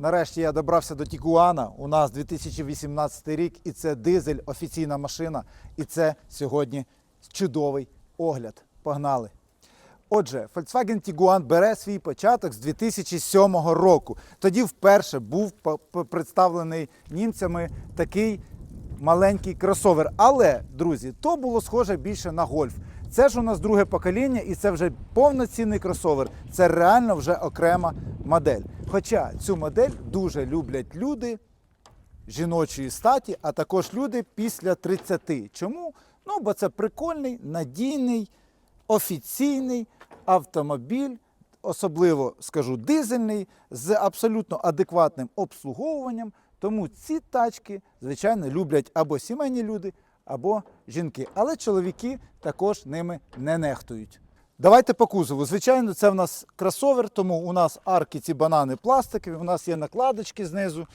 Нарешті я добрався до Тігуана. У нас 2018 рік, і це дизель, офіційна машина. І це сьогодні чудовий огляд. Погнали! Отже, Volkswagen Tiguan бере свій початок з 2007 року. Тоді вперше був представлений німцями такий маленький кросовер. Але, друзі, то було схоже більше на гольф. Це ж у нас друге покоління, і це вже повноцінний кросовер. Це реально вже окрема модель. Хоча цю модель дуже люблять люди жіночої статі, а також люди після 30. Чому? Ну, бо це прикольний, надійний, офіційний автомобіль, особливо скажу дизельний, з абсолютно адекватним обслуговуванням. Тому ці тачки, звичайно, люблять або сімейні люди, або жінки. Але чоловіки також ними не нехтують. Давайте по кузову. Звичайно, це в нас кросовер, тому у нас арки ці банани пластикові, у нас є накладочки знизу,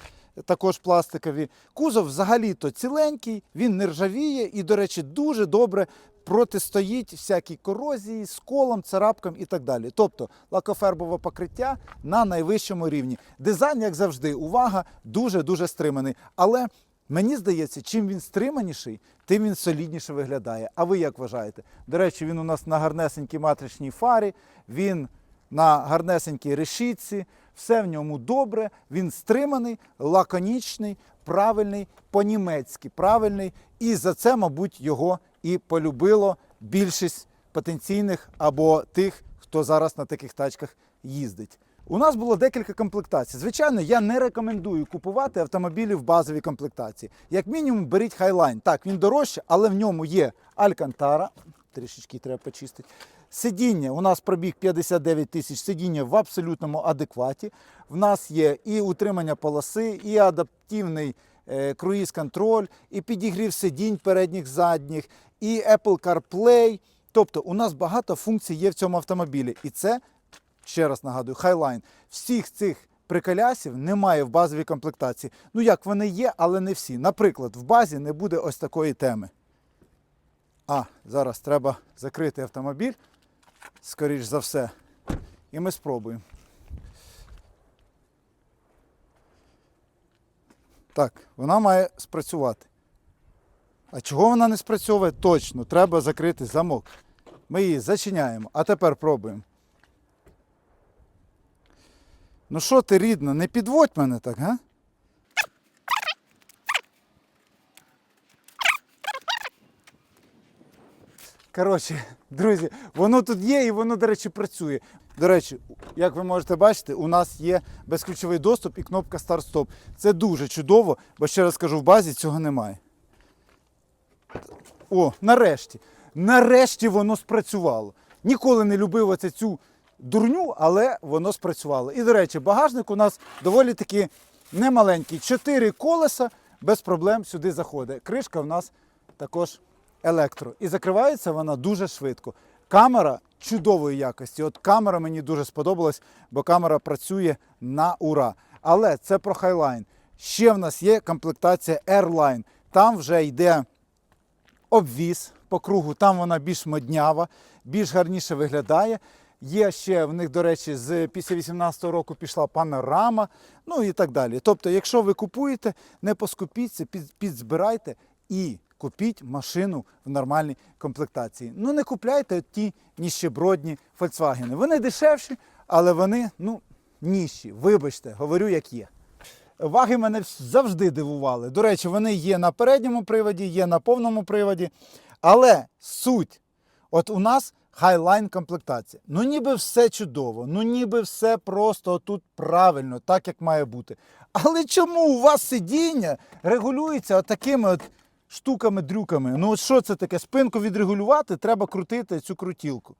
також пластикові. Кузов взагалі-то ціленький, він не ржавіє і, до речі, дуже добре протистоїть всякій корозії, сколам, царапкам і так далі. Тобто лакофербове покриття на найвищому рівні. Дизайн, як завжди, увага, дуже-дуже стриманий. Але Мені здається, чим він стриманіший, тим він солідніше виглядає. А ви як вважаєте? До речі, він у нас на гарнесенькій матричній фарі, він на гарнесенькій решітці, все в ньому добре, він стриманий, лаконічний, правильний, по-німецьки правильний. І за це, мабуть, його і полюбило більшість потенційних або тих, хто зараз на таких тачках їздить. У нас було декілька комплектацій. Звичайно, я не рекомендую купувати автомобілі в базовій комплектації. Як мінімум, беріть Highline. Так, він дорожче, але в ньому є Алькантара. Трішечки треба почистити. Сидіння у нас пробіг 59 тисяч сидіння в абсолютному адекваті. В нас є і утримання полоси, і адаптивний е, круїз-контроль, і підігрів сидінь передніх задніх, і Apple CarPlay. Тобто у нас багато функцій є в цьому автомобілі. І це ще раз нагадую, Highline. Всіх цих приколясів немає в базовій комплектації. Ну як вони є, але не всі. Наприклад, в базі не буде ось такої теми. А, зараз треба закрити автомобіль, скоріш за все. І ми спробуємо. Так, вона має спрацювати. А чого вона не спрацьовує? Точно, треба закрити замок. Ми її зачиняємо, а тепер пробуємо. Ну що ти, рідна, не підводь мене так, га? Коротше, друзі, воно тут є і воно, до речі, працює. До речі, як ви можете бачити, у нас є безключовий доступ і кнопка старт-стоп. Це дуже чудово, бо ще раз кажу, в базі цього немає. О, нарешті. Нарешті воно спрацювало. Ніколи не любив оце цю дурню, але воно спрацювало. І, до речі, багажник у нас доволі таки немаленький. Чотири колеса без проблем сюди заходить. Кришка в нас також електро. І закривається вона дуже швидко. Камера чудової якості. От камера мені дуже сподобалась, бо камера працює на ура. Але це про Highline. Ще в нас є комплектація Airline. Там вже йде обвіз по кругу, там вона більш моднява, більш гарніше виглядає. Є ще в них, до речі, з після 18-го року пішла панорама, ну і так далі. Тобто, якщо ви купуєте, не поскупіться, під, підзбирайте і купіть машину в нормальній комплектації. Ну не купляйте ті ніщебродні Volkswagen. Вони дешевші, але вони ну, ніщі. Вибачте, говорю як є. Ваги мене завжди дивували. До речі, вони є на передньому приводі, є на повному приводі. Але суть, от у нас Highline комплектація. Ну ніби все чудово, ну ніби все просто тут правильно, так як має бути. Але чому у вас сидіння регулюється такими от штуками-дрюками? Ну от що це таке? Спинку відрегулювати, треба крутити цю крутілку.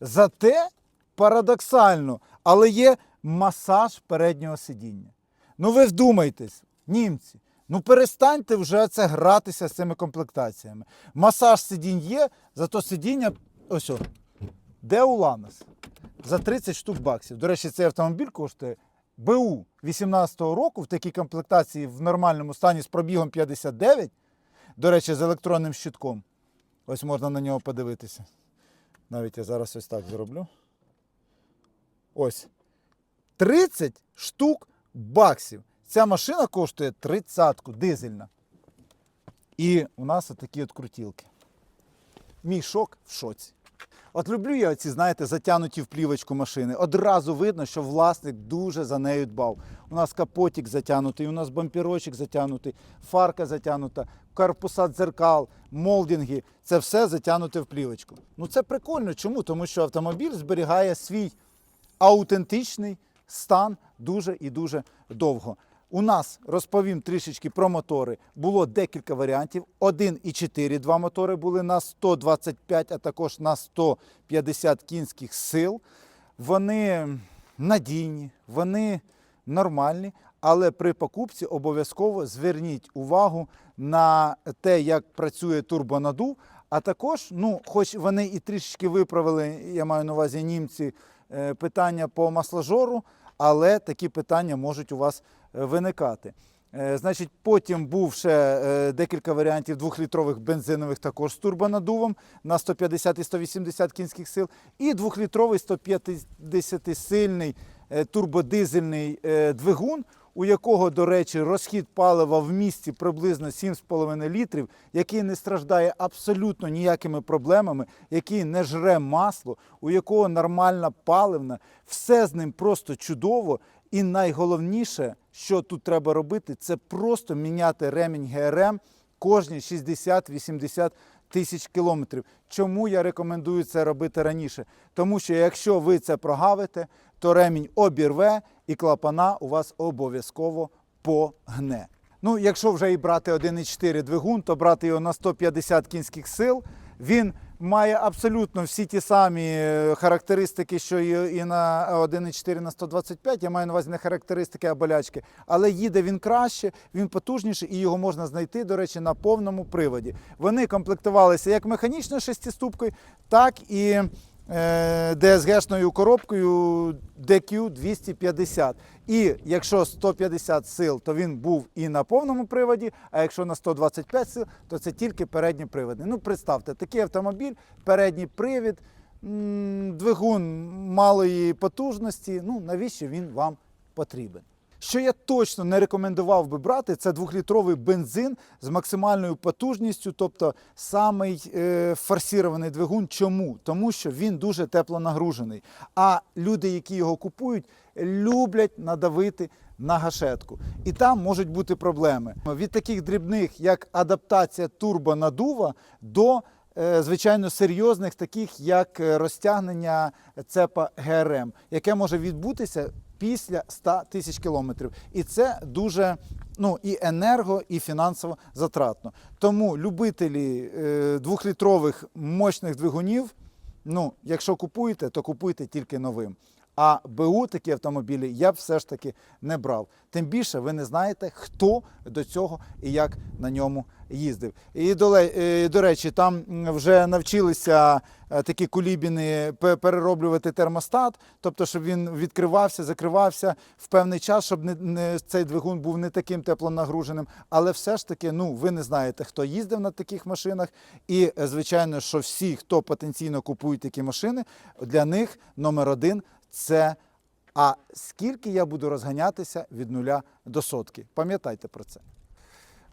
Зате парадоксально, але є масаж переднього сидіння. Ну ви вдумайтесь, німці. Ну перестаньте вже це гратися з цими комплектаціями. Масаж сидінь є, зато сидіння ось о, де у Ланос? За 30 штук баксів. До речі, цей автомобіль коштує БУ 18-го року в такій комплектації в нормальному стані з пробігом 59. До речі, з електронним щитком. Ось можна на нього подивитися. Навіть я зараз ось так зроблю. Ось. 30 штук баксів. Ця машина коштує 30-ку дизельна. І у нас отакі от крутілки. Мій шок в шоці. От люблю я ці, знаєте, затягнуті в плівочку машини. Одразу видно, що власник дуже за нею дбав. У нас капотик затягнутий, у нас бампірочок затягнутий, фарка затягнута, корпуса дзеркал, молдинги. Це все затягнуте в плівочку. Ну це прикольно. Чому? Тому що автомобіль зберігає свій аутентичний стан дуже і дуже довго. У нас розповім трішечки про мотори. Було декілька варіантів. 1,4 два мотори були на 125, а також на 150 кінських сил. Вони надійні, вони нормальні, але при покупці обов'язково зверніть увагу на те, як працює турбонадув. А також, ну, хоч вони і трішечки виправили, я маю на увазі німці, е, питання по масложору, але такі питання можуть у вас виникати. Е, Значить, потім був ще е, декілька варіантів двохлітрових бензинових також з турбонадувом на 150 і 180 кінських сил, і двохлітровий 150-сильний е, турбодизельний е, двигун, у якого, до речі, розхід палива в місті приблизно 7,5 літрів, який не страждає абсолютно ніякими проблемами, який не жре масло, у якого нормальна паливна, все з ним просто чудово. І найголовніше, що тут треба робити, це просто міняти ремінь ГРМ кожні 60-80 тисяч кілометрів. Чому я рекомендую це робити раніше? Тому що якщо ви це прогавите, то ремінь обірве і клапана у вас обов'язково погне. Ну, якщо вже і брати 1,4 двигун, то брати його на 150 кінських сил. Він має абсолютно всі ті самі е, характеристики, що і на 1,4 на 125. Я маю на увазі не характеристики, а болячки. Але їде він краще, він потужніший і його можна знайти, до речі, на повному приводі. Вони комплектувалися як механічною шестиступкою, так і е, DSG-шною коробкою DQ250. І якщо 150 сил, то він був і на повному приводі, а якщо на 125 сил, то це тільки передні приводи. Ну, представте, такий автомобіль, передній привід, двигун малої потужності. Ну, навіщо він вам потрібен? Що я точно не рекомендував би брати, це двохлітровий бензин з максимальною потужністю, тобто самий е, форсірований двигун. Чому? Тому що він дуже тепло нагружений. А люди, які його купують, люблять надавити на гашетку. І там можуть бути проблеми. Від таких дрібних, як адаптація турбонадува, до е, звичайно серйозних, таких як е, розтягнення цепа ГРМ, яке може відбутися після 100 тисяч кілометрів. І це дуже ну, і енерго, і фінансово затратно. Тому любителі е, двохлітрових мощних двигунів, ну, якщо купуєте, то купуйте тільки новим. А БУ такі автомобілі я б все ж таки не брав. Тим більше ви не знаєте, хто до цього і як на ньому їздив. І до, е, речі, там вже навчилися е, такі кулібіни перероблювати термостат, тобто, щоб він відкривався, закривався в певний час, щоб не, не, цей двигун був не таким теплонагруженим. Але все ж таки, ну, ви не знаєте, хто їздив на таких машинах. І, е, звичайно, що всі, хто потенційно купують такі машини, для них номер один це а скільки я буду розганятися від нуля до сотки. Пам'ятайте про це.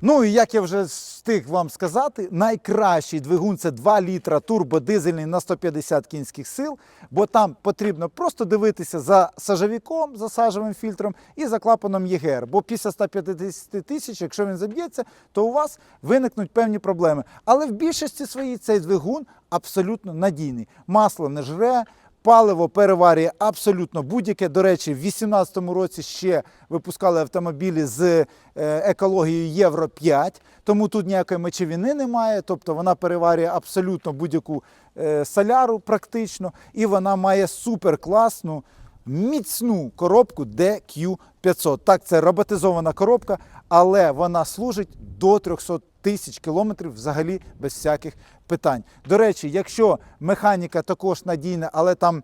Ну і як я вже встиг вам сказати, найкращий двигун це 2 літра турбодизельний на 150 кінських сил, бо там потрібно просто дивитися за сажовиком, за сажовим фільтром і за клапаном ЄГР. Бо після 150 тисяч, якщо він заб'ється, то у вас виникнуть певні проблеми. Але в більшості своїй цей двигун абсолютно надійний. Масло не жре. Паливо переварює абсолютно будь-яке. До речі, в 2018 році ще випускали автомобілі з е, екологією Євро 5, тому тут ніякої мочевини немає. Тобто вона переварює абсолютно будь-яку е, соляру практично, і вона має суперкласну міцну коробку DQ500. Так, це роботизована коробка, але вона служить до 300 тисяч кілометрів взагалі без всяких питань. До речі, якщо механіка також надійна, але там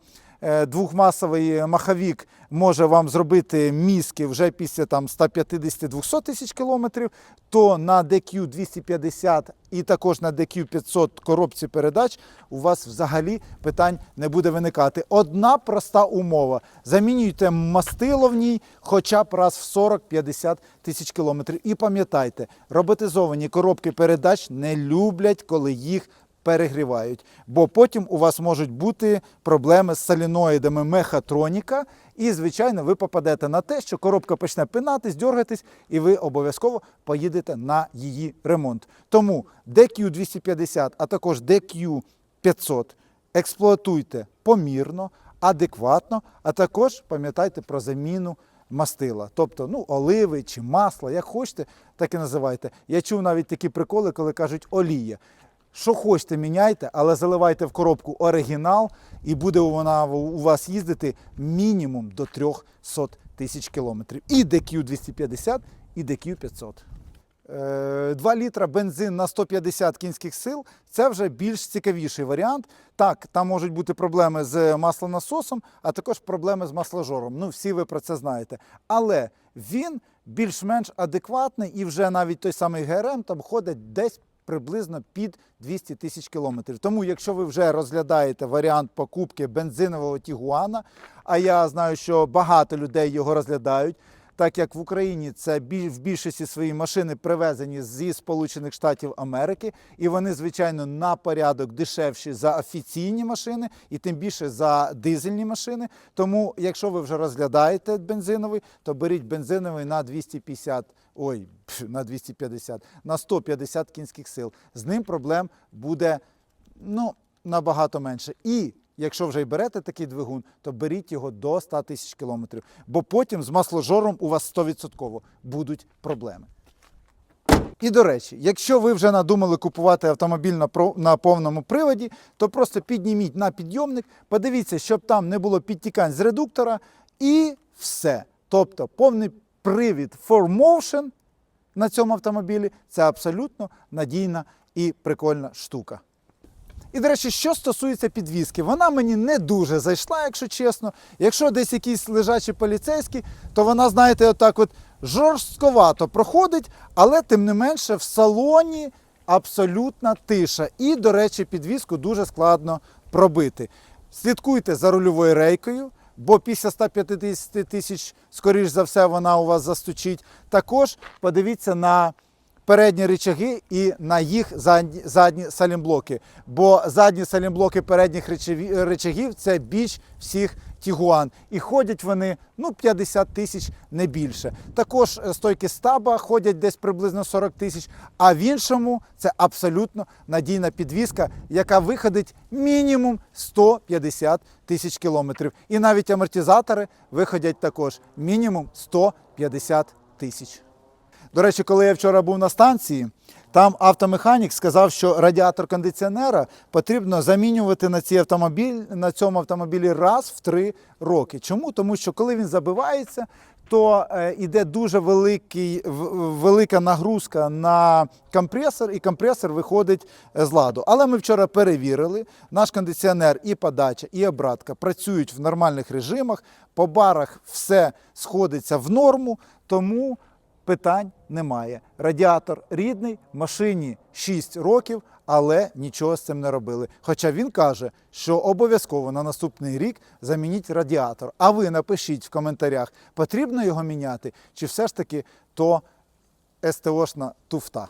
двохмасовий маховік може вам зробити мізки вже після там 150-200 тисяч кілометрів, то на DQ 250 і також на DQ 500 коробці передач у вас взагалі питань не буде виникати. Одна проста умова: замінюйте мастило в ній хоча б раз в 40-50 тисяч кілометрів. І пам'ятайте, роботизовані коробки передач не люблять, коли їх перегрівають, бо потім у вас можуть бути проблеми з соліноїдами мехатроніка, і, звичайно, ви попадете на те, що коробка почне пинатись, дергатись, і ви обов'язково поїдете на її ремонт. Тому DQ250, а також DQ500 експлуатуйте помірно, адекватно, а також пам'ятайте про заміну мастила. Тобто, ну, оливи чи масло, як хочете, так і називайте. Я чув навіть такі приколи, коли кажуть олія. Що хочете, міняйте, але заливайте в коробку оригінал, і буде вона у вас їздити мінімум до 300 тисяч кілометрів. І DQ 250, і DQ 500. 2 літра бензин на 150 кінських сил це вже більш цікавіший варіант. Так, там можуть бути проблеми з маслонасосом, а також проблеми з масложором. Ну, всі ви про це знаєте. Але він більш-менш адекватний і вже навіть той самий ГРМ там ходить десь приблизно під 200 тисяч кілометрів. Тому, якщо ви вже розглядаєте варіант покупки бензинового Тігуана, а я знаю, що багато людей його розглядають. Так як в Україні це в більшості свої машини привезені зі Сполучених Штатів Америки, і вони, звичайно, на порядок дешевші за офіційні машини, і тим більше за дизельні машини. Тому, якщо ви вже розглядаєте бензиновий, то беріть бензиновий на 250, ой, на 250, на 150 кінських сил. З ним проблем буде ну, набагато менше. І якщо вже й берете такий двигун, то беріть його до 100 тисяч кілометрів, бо потім з масложором у вас 100% будуть проблеми. І до речі, якщо ви вже надумали купувати автомобіль на, повному приводі, то просто підніміть на підйомник, подивіться, щоб там не було підтікань з редуктора, і все. Тобто повний привід 4Motion на цьому автомобілі це абсолютно надійна і прикольна штука. І, до речі, що стосується підвіски, вона мені не дуже зайшла, якщо чесно. Якщо десь якийсь лежачий поліцейський, то вона, знаєте, отак от жорстковато проходить, але тим не менше в салоні абсолютна тиша. І, до речі, підвіску дуже складно пробити. Слідкуйте за рульовою рейкою, бо після 150 тисяч, скоріш за все, вона у вас застучить. Також подивіться на передні рычаги і на їх задні, задні салімблоки. Бо задні салімблоки передніх рычагів це біч всіх Тігуан. І ходять вони ну, 50 тисяч не більше. Також е, стойки стаба ходять десь приблизно 40 тисяч. А в іншому це абсолютно надійна підвіска, яка виходить мінімум 150 тисяч кілометрів. І навіть амортизатори виходять також мінімум 150 тисяч. До речі, коли я вчора був на станції, там автомеханік сказав, що радіатор кондиціонера потрібно замінювати на, цій автомобіль, на цьому автомобілі раз в три роки. Чому? Тому що коли він забивається, то е, іде дуже великий, велика нагрузка на компресор, і компресор виходить е, з ладу. Але ми вчора перевірили, наш кондиціонер і подача, і обратка працюють в нормальних режимах, по барах все сходиться в норму, тому питань немає. Радіатор рідний, машині 6 років, але нічого з цим не робили. Хоча він каже, що обов'язково на наступний рік замініть радіатор. А ви напишіть в коментарях, потрібно його міняти, чи все ж таки то СТОшна туфта.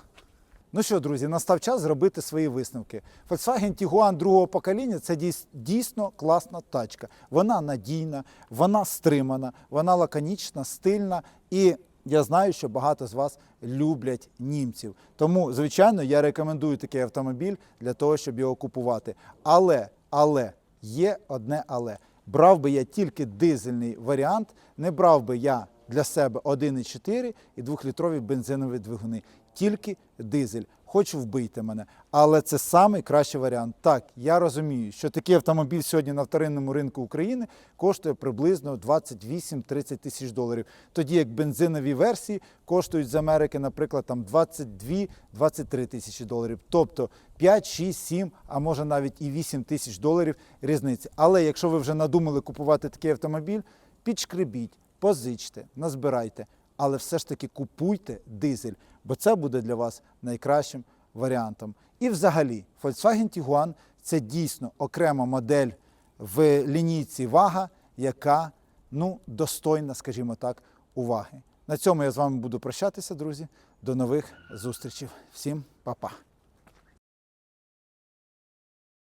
Ну що, друзі, настав час зробити свої висновки. Volkswagen Tiguan другого покоління це дійс- дійсно класна тачка. Вона надійна, вона стримана, вона лаконічна, стильна і. Я знаю, що багато з вас люблять німців. Тому, звичайно, я рекомендую такий автомобіль для того, щоб його купувати. Але, але, є одне але. Брав би я тільки дизельний варіант, не брав би я для себе 1,4 і 2-літрові бензинові двигуни. тільки дизель. Хочу вбийте мене. Але це найкращий варіант. Так, я розумію, що такий автомобіль сьогодні на вторинному ринку України коштує приблизно 28-30 тисяч доларів. Тоді як бензинові версії коштують з Америки, наприклад, там 22-23 тисячі доларів. Тобто 5, 6, 7, а може навіть і 8 тисяч доларів різниці. Але якщо ви вже надумали купувати такий автомобіль, підшкребіть, позичте, назбирайте, але все ж таки купуйте дизель, бо це буде для вас найкращим варіантом. І взагалі, Volkswagen Tiguan – це дійсно окрема модель в лінійці вага, яка ну, достойна, скажімо так, уваги. На цьому я з вами буду прощатися, друзі. До нових зустрічей. Всім па-па.